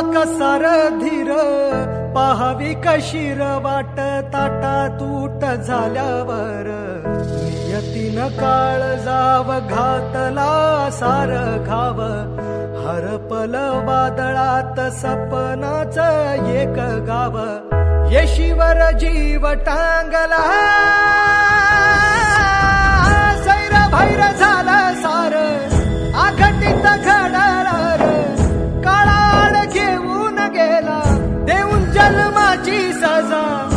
कसार धीर पाहावी कशीर वाट ताटा तूट झाल्यावर. यतीन काळ जाव घातला सार घाव. हरपल वादळात सपनाच एक गाव. येशीवर जीव टांगला घेऊन गेला देऊन जन्माची सजा देवा कसा